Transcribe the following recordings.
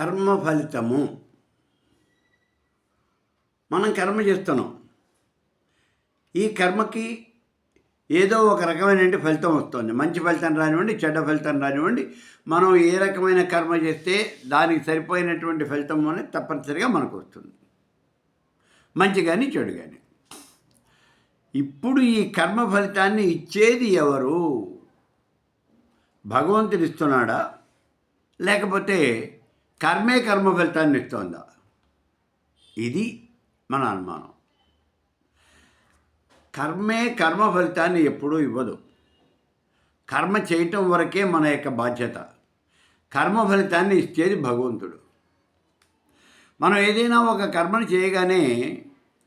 కర్మ ఫలితము మనం కర్మ చేస్తున్నాం. ఈ కర్మకి ఏదో ఒక రకమైన ఫలితం వస్తుంది. మంచి ఫలితం రానివ్వండి చెడ్డ ఫలితం రానివ్వండి. మనం ఏ రకమైన కర్మ చేస్తే దానికి సరిపోయినటువంటి ఫలితం అనేది తప్పనిసరిగా మనకు వస్తుంది. మంచి కానీ చెడు కానీ ఇప్పుడు ఈ కర్మ ఫలితాన్ని ఇచ్చేది ఎవరు? భగవంతుడు ఇస్తున్నాడా? లేకపోతే కర్మే కర్మ ఫలితాన్ని ఇస్తోందా? ఇది మన అనుమానం. కర్మే కర్మ ఫలితాన్ని ఎప్పుడూ ఇవ్వదు. కర్మ చేయటం వరకే మన యొక్క బాధ్యత. కర్మ ఫలితాన్ని ఇచ్చేది భగవంతుడు. మనం ఏదైనా ఒక కర్మను చేయగానే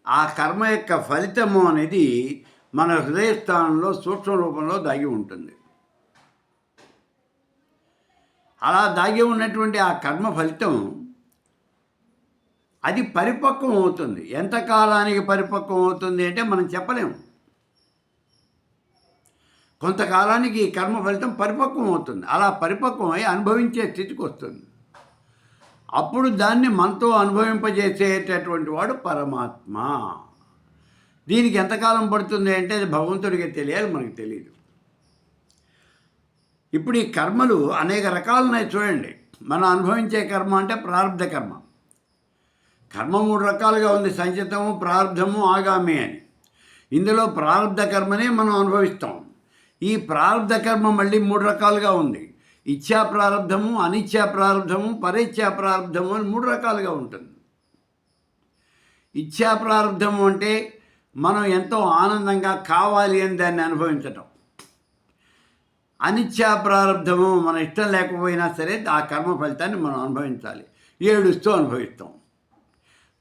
ఆ కర్మ యొక్క ఫలితము అనేది మన హృదయస్థానంలో సూక్ష్మ రూపంలో దాగి ఉంటుంది. అలా దాగి ఉన్నటువంటి ఆ కర్మ ఫలితం అది పరిపక్వం అవుతుంది. ఎంతకాలానికి పరిపక్వం అవుతుంది అంటే మనం చెప్పలేము కొంతకాలానికి ఈ కర్మ ఫలితం పరిపక్వం అవుతుంది. అలా పరిపక్వం అయి అనుభవించే స్థితికి వస్తుంది. అప్పుడు దాన్ని మనతో అనుభవింపజేసేటటువంటి వాడు పరమాత్మ. దీనికి ఎంతకాలం పడుతుంది అంటే అది భగవంతుడికి తెలియాలి మనకు తెలియదు. ఇప్పుడు ఈ కర్మలు అనేక రకాలున్నాయి చూడండి. మనం అనుభవించే కర్మ అంటే ప్రారంధ కర్మ. కర్మ మూడు రకాలుగా ఉంది. సంచితము ప్రారంధము ఆగామి అని. ఇందులో ప్రారంధ కర్మనే మనం అనుభవిస్తాం. ఈ ప్రారంధ కర్మ మళ్ళీ మూడు రకాలుగా ఉంది. ఇచ్ఛా ప్రారంధము అనిచ్ఛా ప్రారంధము పరేచ్ఛా ప్రారంధము అని మూడు రకాలుగా ఉంటుంది. ఇచ్ఛా ప్రారంధము అంటే మనం ఎంతో ఆనందంగా కావాలి అని దాన్ని అనుభవించటం. అనిచ్ఛా ప్రారంధము మన ఇష్టం లేకపోయినా సరే ఆ కర్మ ఫలితాన్ని మనం అనుభవించాలి. ఏడుస్తూ అనుభవిస్తాం.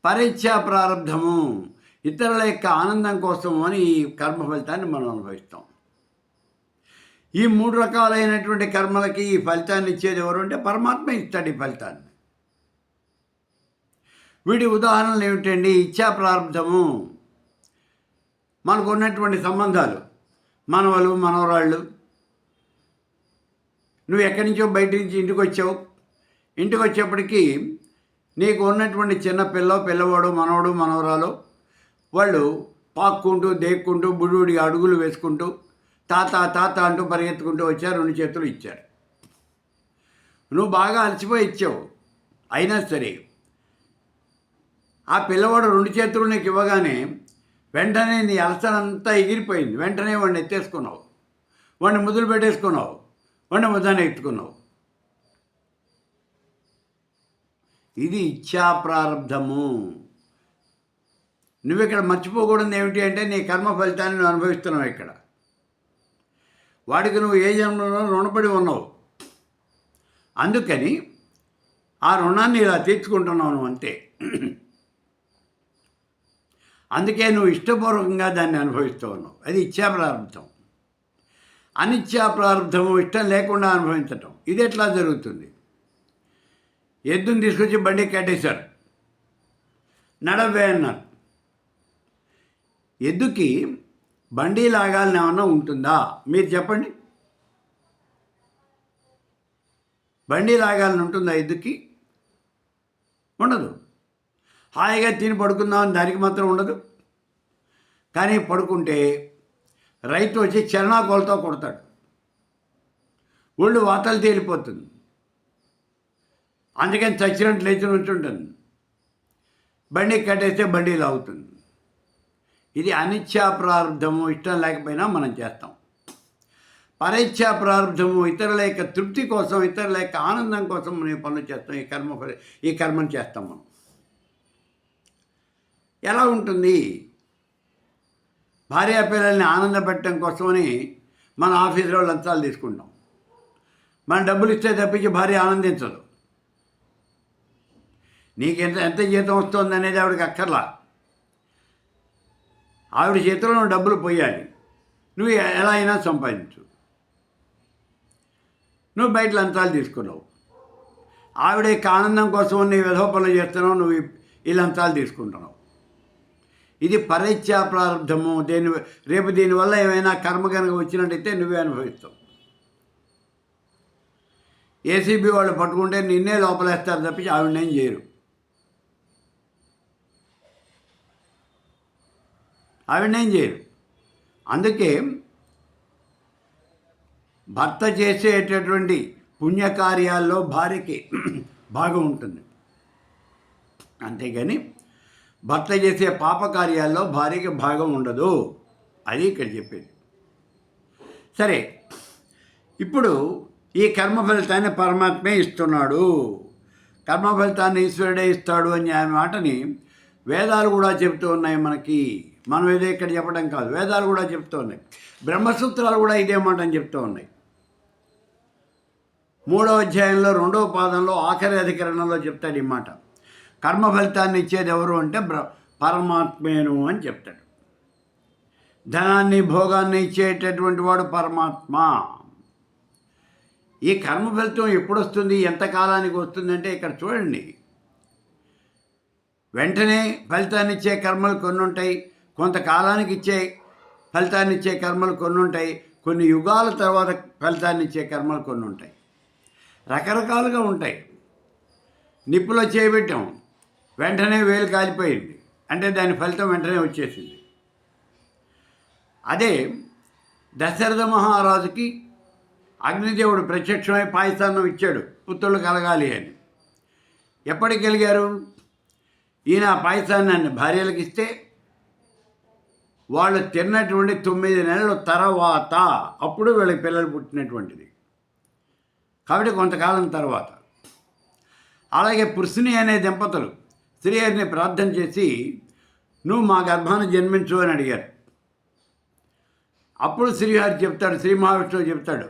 పరీక్షా ప్రారంధము ఇతరుల యొక్క ఆనందం కోసం అని ఈ కర్మ ఫలితాన్ని మనం అనుభవిస్తాం. ఈ మూడు రకాలైనటువంటి కర్మలకి ఈ ఫలితాన్ని ఇచ్చేది ఎవరు అంటే పరమాత్మ ఇస్తాడు ఈ ఫలితాన్ని. వీటి ఉదాహరణలు ఏమిటండి? ఇచ్చా ప్రారంధము మనకు ఉన్నటువంటి సంబంధాలు. మనవలు మనవరాళ్ళు నువ్వు ఎక్కడి నుంచో బయట నుంచి ఇంటికి వచ్చావు ఇంటికి వచ్చేప్పటికీ నీకు ఉన్నటువంటి చిన్న పిల్ల పిల్లవాడు మనవడు మనవరాలు వాళ్ళు పాక్కుంటూ దేక్కుంటూ బుడుడి అడుగులు వేసుకుంటూ తాత తాత అంటూ పరిగెత్తుకుంటూ వచ్చారు రెండు చేతులు ఇచ్చారు. నువ్వు బాగా అలసిపోయి ఇచ్చావు. అయినా సరే ఆ పిల్లవాడు రెండు చేతులు నీకు ఇవ్వగానే వెంటనే నీ అలసనంతా ఎగిరిపోయింది. వెంటనే వాడిని ఎత్తేసుకున్నావు. వాడిని ముద్దులు పెట్టేసుకున్నావు. వాడిని ముద్దాన్ని ఎత్తుకున్నావు. ఇది ఇచ్చా ప్రారంధము నువ్వు ఇక్కడ మర్చిపోకూడదు ఏమిటి అంటే నీ కర్మ ఫలితాన్ని నువ్వు అనుభవిస్తున్నావు ఇక్కడ. వాడికి నువ్వు ఏ జన్మలో రుణపడి ఉన్నావు. అందుకని ఆ రుణాన్ని ఇలా తీర్చుకుంటున్నావు నువ్వు అంతే. అందుకే నువ్వు ఇష్టపూర్వకంగా దాన్ని అనుభవిస్తూ ఉన్నావు. అది ఇచ్చా ప్రారంభం అనిత్యా ప్రారంభము ఇష్టం లేకుండా అనుభవించటం. ఇది ఎట్లా జరుగుతుంది? ఎద్దుని తీసుకొచ్చి బండి కట్టేశారు. నడవే అన్నారు. ఎద్దుకి బండి లాగాలని ఏమన్నా ఉంటుందా? మీరు చెప్పండి. బండి లాగాలని ఉంటుందా ఎద్దుకి? ఉండదు. హాయిగా తిని పడుకుందామని దానికి మాత్రం ఉండదు. కానీ పడుకుంటే రైతు వచ్చి చరణాకోలతో కొడతాడు. ఒళ్ళు వాతలు తేలిపోతుంది. అందుకని చచ్చినట్టు లేచి ఉంచుంటుంది బండి కట్టేస్తే బండి లాగుతుంది. ఇది అనిచ్ఛా ప్రారంధము ఇష్టం లేకపోయినా మనం చేస్తాం. పరీక్షా ప్రారంభము ఇతరుల యొక్క తృప్తి కోసం ఇతరుల యొక్క ఆనందం కోసం మనం ఈ పనులు చేస్తాం ఈ కర్మ ఈ కర్మను చేస్తాం మనం. ఎలా ఉంటుంది? భార్యాపిల్లల్ని ఆనందపెట్టడం కోసమని మన ఆఫీసులో లంచాలు తీసుకుంటాం. మన డబ్బులు ఇస్తే తప్పించి భార్య ఆనందించదు. నీకు ఎంత ఎంత జీతం వస్తుంది అనేది ఆవిడకి అక్కర్లా. ఆవిడ చేతిలో నువ్వు డబ్బులు పోయాలి. నువ్వు ఎలా అయినా సంపాదించు. నువ్వు బయట లంచాలు తీసుకున్నావు. ఆవిడ ఆనందం కోసం నీ విధవ పనులు చేస్తున్నావు నువ్వు ఈ లంచాలు తీసుకుంటున్నావు. ఇది పరీక్షా ప్రారంభము. దేని రేపు దీనివల్ల ఏమైనా కర్మ కనుక వచ్చినట్టయితే నువ్వే అనుభవిస్తావు. ఏసీబీ వాళ్ళు పట్టుకుంటే నిన్నే లోపలేస్తారు తప్పించి ఆవిడనేం చేయరు. ఆవిడనేం చేయరు. అందుకే భర్త చేసేటటువంటి పుణ్యకార్యాల్లో భార్యకి భాగం ఉంటుంది అంతేగాని భర్త చేసే పాపకార్యాల్లో భార్యకి భాగం ఉండదు. అది ఇక్కడ చెప్పేది. సరే ఇప్పుడు ఈ కర్మ ఫలితాన్ని పరమాత్మే ఇస్తున్నాడు. కర్మ ఫలితాన్ని ఈశ్వరుడే ఇస్తాడు అని ఆ మాటని వేదాలు కూడా చెప్తూ ఉన్నాయి మనకి. మనం ఏదో ఇక్కడ చెప్పడం కాదు వేదాలు కూడా చెప్తూ ఉన్నాయి. బ్రహ్మసూత్రాలు కూడా ఇదే మాట అని చెప్తూ ఉన్నాయి. మూడో అధ్యాయంలో రెండవ పాదంలో ఆఖరి అధికరణంలో చెప్తాడు ఈ మాట. కర్మ ఫలితాన్ని ఇచ్చేది ఎవరు అంటే పరమాత్మేను అని చెప్తాడు. ధనాన్ని భోగాన్ని ఇచ్చేటటువంటి వాడు పరమాత్మ. ఈ కర్మ ఫలితం ఎప్పుడు వస్తుంది ఎంత కాలానికి వస్తుందంటే ఇక్కడ చూడండి. వెంటనే ఫలితాన్ని ఇచ్చే కర్మలు కొన్ని ఉంటాయి కొంతకాలానికి ఇచ్చే ఫలితాన్ని ఇచ్చే కర్మలు కొన్ని ఉంటాయి కొన్ని యుగాల తర్వాత ఫలితాన్ని ఇచ్చే కర్మలు కొన్ని ఉంటాయి రకరకాలుగా ఉంటాయి. నిప్పులో చేయబెట్టాం వెంటనే వేలు కాలిపోయింది. అంటే దాని ఫలితం వెంటనే వచ్చేసింది. అదే దశరథ మహారాజుకి అగ్నిదేవుడు ప్రత్యక్షమై పాయసాన్నం ఇచ్చాడు. పుత్రులు కలగాలి అని. ఎప్పటికి కలిగారు ఈయన ఆ పాయసాన్ని భార్యలకు ఇస్తే వాళ్ళు తిన్నటువంటి తొమ్మిది నెలల తర్వాత అప్పుడు వీళ్ళకి పిల్లలు పుట్టినటువంటిది. కాబట్టి కొంతకాలం తర్వాత. అలాగే పురుషుని అనే దంపతులు శ్రీహరిని ప్రార్థన చేసి నువ్వు మా గర్భాన్ని జన్మించు అని అడిగారు. అప్పుడు శ్రీహరి చెప్తాడు శ్రీ మహావిష్ణువు చెప్తాడు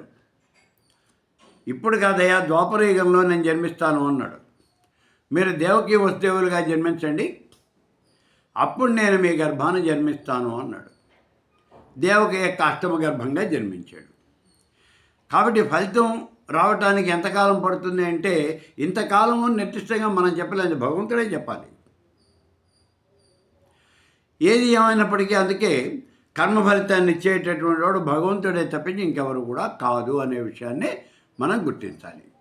ఇప్పుడు కాదయ్యా ద్వాపరయుగంలో నేను జన్మిస్తాను అన్నాడు. మీరు దేవకి వస్తువులుగా జన్మించండి అప్పుడు నేను మీ గర్భాన్ని జన్మిస్తాను అన్నాడు. దేవకి యొక్క అష్టమ గర్భంగా జన్మించాడు. కాబట్టి ఫలితం రావటానికి ఎంతకాలం పడుతుంది అంటే ఇంతకాలము నిర్దిష్టంగా మనం చెప్పలేదు భగవంతుడే చెప్పాలి. ఏది ఏమైనప్పటికీ అందుకే కర్మ ఫలితాన్ని ఇచ్చేటటువంటి వాడు భగవంతుడే తప్పించి ఇంకెవరు కూడా కాదు అనే విషయాన్ని మనం గుర్తించాలి.